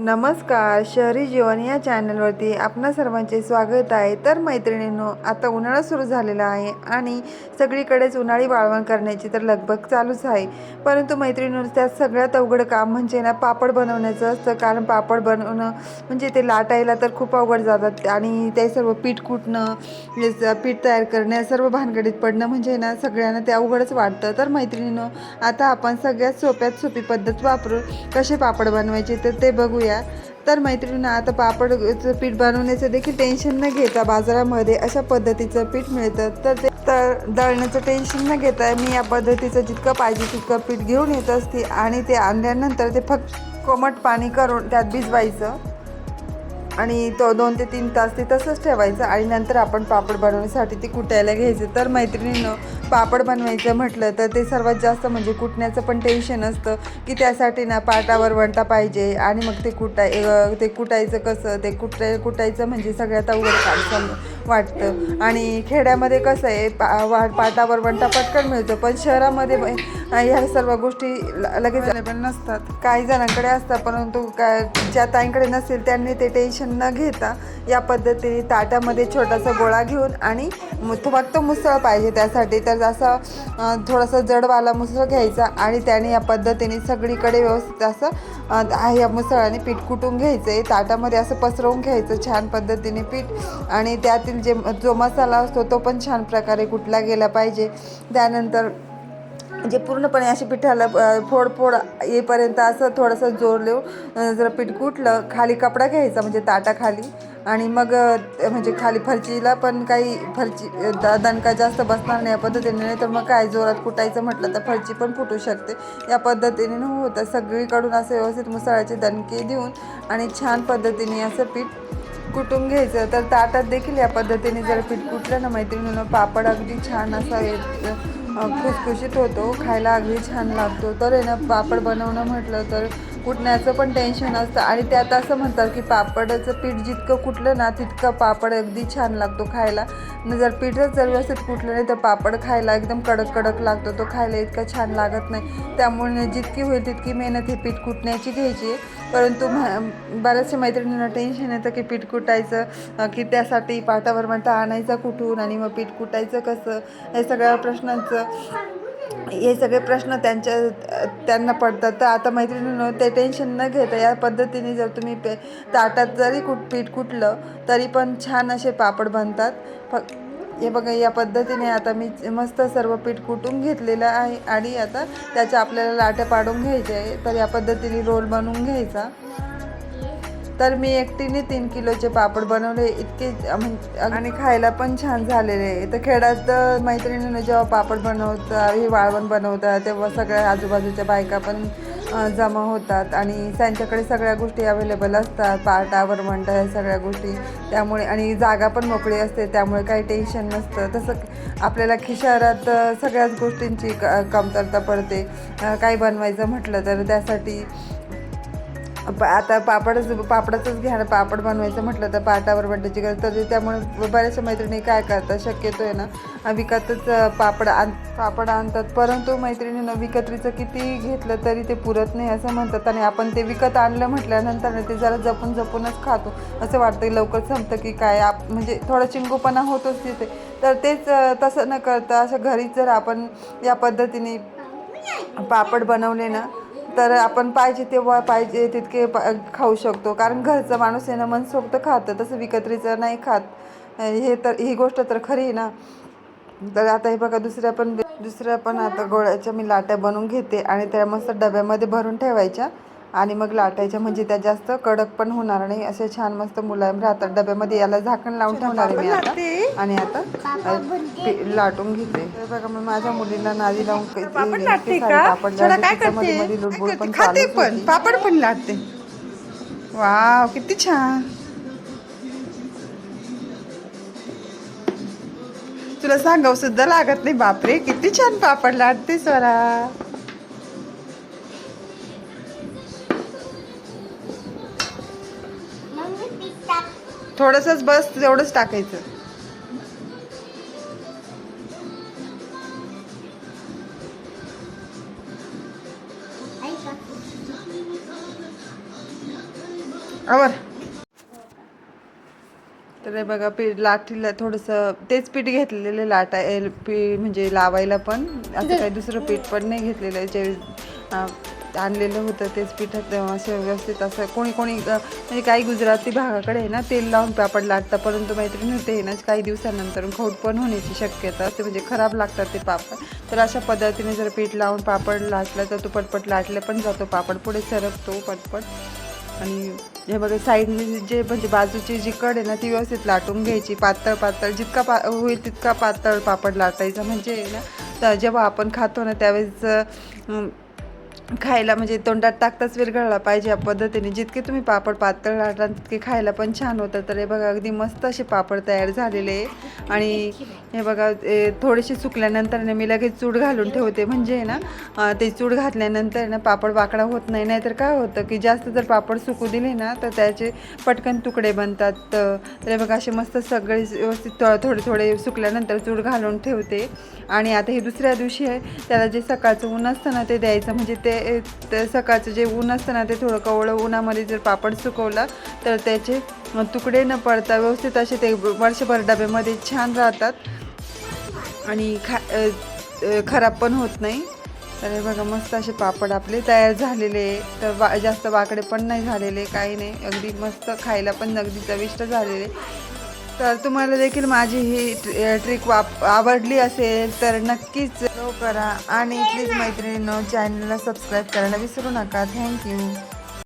नमस्कार शहरी जीवन या चॅनलवरती आपणा सर्वांचे स्वागत आहे. तर मैत्रिणींनो आता उन्हाळा सुरू झालेला आहे आणि सगळीकडेच उन्हाळी वाळवण करण्याची तर लगबग चालूच आहे. परंतु मैत्रिणींनो त्यात सगळ्यात अवघड काम म्हणजे ना पापड बनवण्याचं असतं. कारण पापड बनवणं म्हणजे ते लाटायला तर खूप अवघड जातात आणि ते सर्व पीठ कुटणं पीठ तयार करणं सर्व भानगडीत पडणं म्हणजे ना सगळ्यांना ते अवघडच वाटतं. तर मैत्रिणींनो आता आपण सगळ्यात सोप्यात सोपी पद्धत वापरून कसे पापड बनवायचे तर ते बघूया. तर मैत्रिणींना आता पापडचं पीठ बनवण्याचं देखील टेन्शन न घेता बाजारामध्ये अशा पद्धतीचं पीठ मिळतं. तर ते तर दळण्याचं टेन्शन न घेता मी या पद्धतीचं जितकं पाहिजे तितकं पीठ घेऊन येत असते आणि ते आणल्यानंतर ते फक्त कोमट पाणी करून त्यात भिजवायचं. आणि तो दोन ते तीन तास ते तसंच ठेवायचं आणि नंतर आपण पापड बनवण्यासाठी ते कुटायला घ्यायचं. तर मैत्रिणीनं पापड बनवायचं म्हटलं तर ते सर्वात जास्त म्हणजे कुटण्याचं पण टेन्शन असतं की त्यासाठी ना पाटावर वणता पाहिजे आणि मग ते कुटाय ते कुटायचं कसं? ते कुटाय कुटायचं म्हणजे सगळ्यात अवघड काम वाटतं. आणि खेड्यामध्ये कसं आहे पा वा पाटावर वणता पटकन मिळतो पण शहरामध्ये ह्या सर्व गोष्टी लगेच अवेलेबल नसतात. काही जणांकडे असतात परंतु का ज्या ताईंकडे नसेल त्यांनी ते टेन्शन न घेता या पद्धतीने ताटामध्ये छोटासा गोळा घेऊन आणि मु- तो फक्त मुसळ पाहिजे त्यासाठी तर असं थोडासा जडवाला मुसळ घ्यायचा आणि त्याने या पद्धतीने सगळीकडे व्यवस्थित असं ह्या मुसळाने पीठ कुटून घ्यायचं. आहे ताटामध्ये असं पसरवून घ्यायचं छान पद्धतीने पीठ आणि त्यातील जे जो मसाला असतो तो पण छान प्रकारे कुटला गेला पाहिजे. त्यानंतर जे पूर्णपणे अशी पिठाला फोड फोड येईपर्यंत असं थोडंसं जोर देऊन जर पीठ कुटलं खाली कपडा घ्यायचा म्हणजे ताटाखाली. आणि मग म्हणजे खाली फरचीला पण काही फरची द दणका जास्त बसणार नाही या पद्धतीने. नाही तर मग काय जोरात कुटायचं म्हटलं तर फरची पण फुटू शकते. या पद्धतीने न होतं सगळीकडून असं व्यवस्थित मुसळाचे दणके देऊन आणि छान पद्धतीने असं पीठ कुटून घ्यायचं. तर ताटात देखील या पद्धतीने जर पीठ कुटलं ना मैत्रिणीनं पापड अगदी छान असा येत- खुसखुशीत होतो. खायला अगदी छान लागतो. तर आहे ना पापड बनवणं म्हटलं तर कुटण्याचं पण टेन्शन असतं. आणि त्यात असं म्हणतात की पापडाचं पीठ जितकं कुटलं ना तितकं पापड अगदी छान लागतो खायला. न जर पीठच जर व्यवस्थित कुटलं नाही तर पापड खायला एकदम कडक कडक लागतो. तो खायला इतका छान लागत नाही. त्यामुळे जितकी होईल तितकी मेहनत ही पीठ कुटण्याची घ्यायची. परंतु म- बऱ्याचशा मैत्रिणींना टेन्शन येतं की पीठ कुटायचं की त्यासाठी पाटावर म्हणता आणायचा कुठून आणि मग पीठ कुटायचं कसं? हे सगळ्या प्रश्नांचं. हे सगळे प्रश्न त्यांच्या त्यांना पडतात. तर आता मैत्रिणीनं ते टेन्शन न घेता या पद्धतीने जर तुम्ही पे ताटात जरी कुट पीठ कुटलं तरी पण छान असे पापड बनतात. फक्त हे बघा या पद्धतीने आता मी मस्त सर्व पीठ कुटून घेतलेलं आहे आणि आता त्याच्या आपल्याला लाट्या पाडून घ्यायच्या आहे. तर या पद्धतीने रोल बनवून घ्यायचा. तर मी एकटीने तीन किलोचे पापड बनवले. इतके म्हणजे आणि खायला पण छान झालेले. तर खेड्यात मैत्रिणीने जेव्हा पापड बनवतात हे वाळवण बनवतात तेव्हा सगळ्या आजूबाजूच्या बायका पण जमा होतात. आणि त्यांच्याकडे सगळ्या गोष्टी अवेलेबल असतात. पाटावर म्हणता ह्या सगळ्या गोष्टी. त्यामुळे आणि जागा पण मोकळी असते. त्यामुळे काही टेन्शन नसतं. तसं आपल्याला खिशारात सगळ्याच गोष्टींची क कमतरता पडते. काही बनवायचं म्हटलं तर त्यासाठी प- आता पापडच पापडाचंच घ्या ना पापड बनवायचं म्हटलं तर पाटावर बड्डेची गरज तर त्यामुळे बऱ्याचशा मैत्रिणी काय करतात शक्यतो आहे ना विकतच पापड आण पापड आणतात. परंतु मैत्रिणीनं विकत्रीचं किती घेतलं तरी ते पुरत नाही असं म्हणतात. आणि आपण ते विकत आणलं म्हटल्यानंतर ते जरा जपून जपूनच खातो. असं वाटतं लवकर संपतं की काय आप म्हणजे थोडा चिंगूपणा होतोच तिथे. तर तेच तसं न करता असं घरीच जर आपण या पद्धतीने पापड बनवले ना तर आपण पाहिजे तेव्हा पाहिजे तितके पा खाऊ शकतो. कारण घरचं माणूस आहे ना मनसोक्त खातं. तसं विकत्रीचं नाही खात. हे तर ही गोष्ट तर खरी आहे ना. तर आता हे बघा दुसऱ्या पण दुसऱ्या पण आता गोळ्याच्या मी लाट्या बनवून घेते. आणि त्या मस्त डब्यामध्ये भरून ठेवायच्या. आणि मग लाटायच्या म्हणजे त्या जास्त कडक पण होणार नाही. असे छान मस्त मुलायम राहतात. डब्यामध्ये याला झाकण लावून ठेवणार आहे मी आता. आणि आता लाटून घेते. बघा मग माझ्या मुलीला नादी लावून पापड खाते पण. पापड पण लाटते. वाव किती छान. तुला सांगाव सुद्धा लागत नाही. बापरे किती छान पापड लाटते स्वरा. थोडसच बस तेवढंच टाकायचं. आवर. तर हे बघा पीठ लाटीला थोडंसं तेच पीठ घेतलेलं लाटा पी म्हणजे लावायला पण. असं काही दुसरं पीठ पण नाही घेतलेलं जे आणलेलं होतं तेच पीठात असं व्यवस्थित असं कोणी कोणी म्हणजे काही गुजराती भागाकडे आहे ना तेल लावून पापड लाटतात परंतु मैत्रीण होते आहे ना काही दिवसानंतर खोट पण होण्याची शक्यता असते म्हणजे खराब लागतात ते पापड. तर अशा पद्धतीने जर पीठ लावून पापड लाटला तर तो पटपट लाटले पण जातो पापड पुढे सरकतो पटपट. आणि हे बघा साईडने जे म्हणजे बाजूची जी कड आहे ना ती व्यवस्थित लाटून घ्यायची. पातळ पातळ जितका पा होईल तितका पातळ पापड लाटायचा. म्हणजे ना तर जेव्हा आपण खातो ना त्यावेळेस खायला म्हणजे तोंडात टाकताच विरघळला पाहिजे या पद्धतीने. जितके तुम्ही पापड पातळ लाटा तितके खायला पण छान होतं तर हे बघा अगदी मस्त असे पापड तयार झालेले आहे. आणि हे बघा थोडेसे सुकल्यानंतर ना मी लगेच चूड घालून ठेवते. म्हणजे आहे ना ते चूड घातल्यानंतर ना पापड वाकडा होत नाही. नाहीतर काय होतं की जास्त जर पापड सुकू दिले ना तर त्याचे पटकन तुकडे बनतात. तर हे बघा असे मस्त सगळे व्यवस्थित थोडे थोडे सुकल्यानंतर चूड घालून ठेवते. आणि आता हे दुसऱ्या दिवशी आहे त्याला जे सकाळचं ऊन असतं ना ते द्यायचं. म्हणजे ते ते ते सकाळचं जे ऊन असतं ना ते थोडं कवळं उन्हामध्ये जर पापड सुकवला तर त्याचे तुकडे न पडता व्यवस्थित असे ते वर्षभर डब्यामध्ये छान राहतात. आणि खा खराब पण होत नाही. तर हे बघा मस्त असे पापड आपले तयार झालेले तर वा जास्त वाकडे पण नाही झालेले काही नाही. अगदी मस्त खायला पण अगदी चविष्ट झालेले. तर तुम्हाला देखील माझी ही ट्रिक वाप आवडली असेल तर नक्कीच करा. आणि प्लीज मैत्रिणींनो चॅनलला सबस्क्राईब करायला विसरू नका. थँक्यू